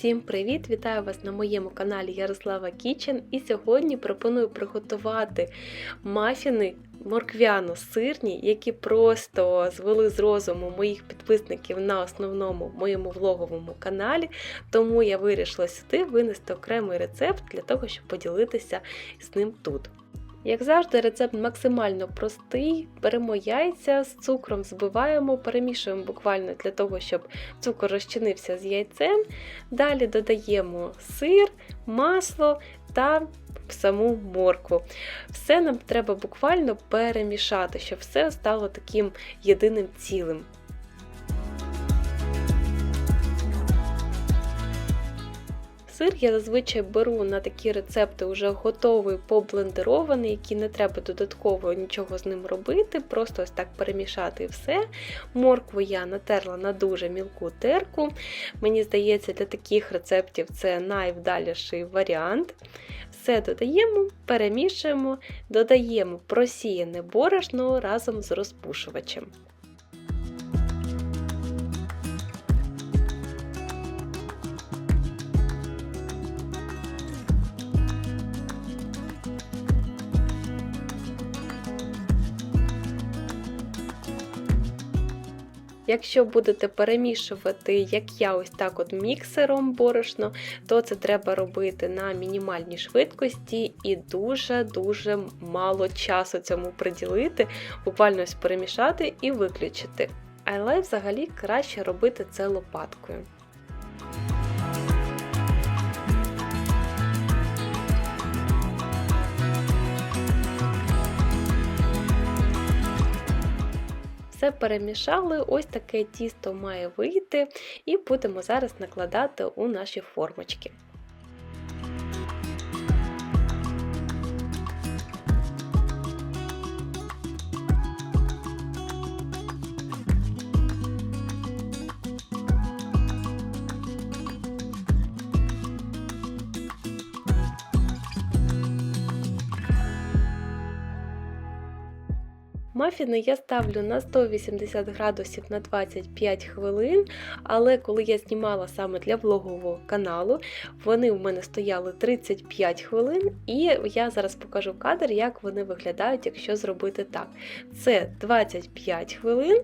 Всім привіт! Вітаю вас на моєму каналі Ярослава Кічен. І сьогодні пропоную приготувати мафіни морквяно-сирні, які просто звели з розуму моїх підписників на основному моєму влоговому каналі. Тому я вирішила сюди винести окремий рецепт для того, щоб поділитися з ним тут. Як завжди, рецепт максимально простий. Беремо яйця з цукром, збиваємо, перемішуємо буквально для того, щоб цукор розчинився з яйцем. Далі додаємо сир, масло та саму моркву. Все нам треба буквально перемішати, щоб все стало таким єдиним цілим. Сир я зазвичай беру на такі рецепти вже готовий поблендерований, який не треба додатково нічого з ним робити, просто ось так перемішати і все. Моркву я натерла на дуже мілку терку. Мені здається, для таких рецептів це найвдаліший варіант. Все додаємо, перемішуємо, додаємо просіяне борошно разом з розпушувачем. Якщо будете перемішувати, як я ось так от міксером борошно, то це треба робити на мінімальній швидкості і дуже-дуже мало часу цьому приділити, буквально ось перемішати і виключити. Але взагалі краще робити це лопаткою. Перемішали, ось таке тісто має вийти, і будемо зараз накладати у наші формочки. Мафіни я ставлю на 180 градусів на 25 хвилин, але коли я знімала саме для влогового каналу, вони у мене стояли 35 хвилин, і я зараз покажу кадр, як вони виглядають, якщо зробити так. Це 25 хвилин.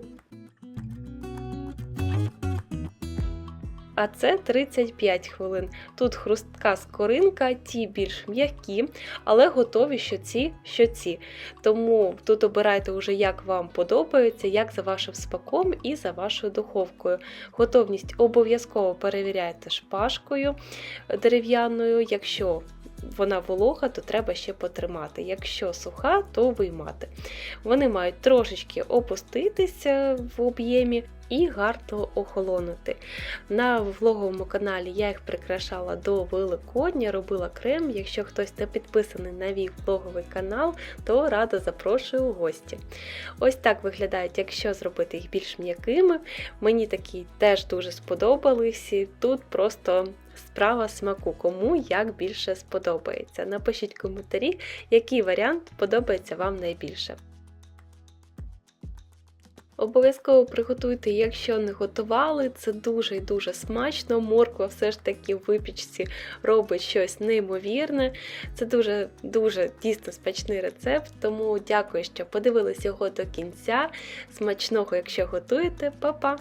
А це 35 хвилин. Тут хрустка скоринка, ті більш м'які, але готові що ці, що ці. Тому тут обирайте вже, як вам подобається, як за вашим спаком і за вашою духовкою. Готовність обов'язково перевіряйте шпажкою дерев'яною. Якщо вона волога, то треба ще потримати. Якщо суха, то виймати. Вони мають трошечки опуститися в об'ємі і гарно охолонути. На влоговому каналі я їх прикрашала до Великодня, робила крем. Якщо хтось не підписаний на мій влоговий канал, то рада запрошую у гості. Ось так виглядають, якщо зробити їх більш м'якими. Мені такі теж дуже сподобались. Тут просто справа смаку, кому як більше сподобається. Напишіть коментарі, який варіант подобається вам найбільше. Обов'язково приготуйте, якщо не готували, це дуже і дуже смачно. Морква все ж таки в випічці робить щось неймовірне. Це дуже-дуже дійсно смачний рецепт, тому дякую, що подивилися його до кінця. Смачного, якщо готуєте, Па-па!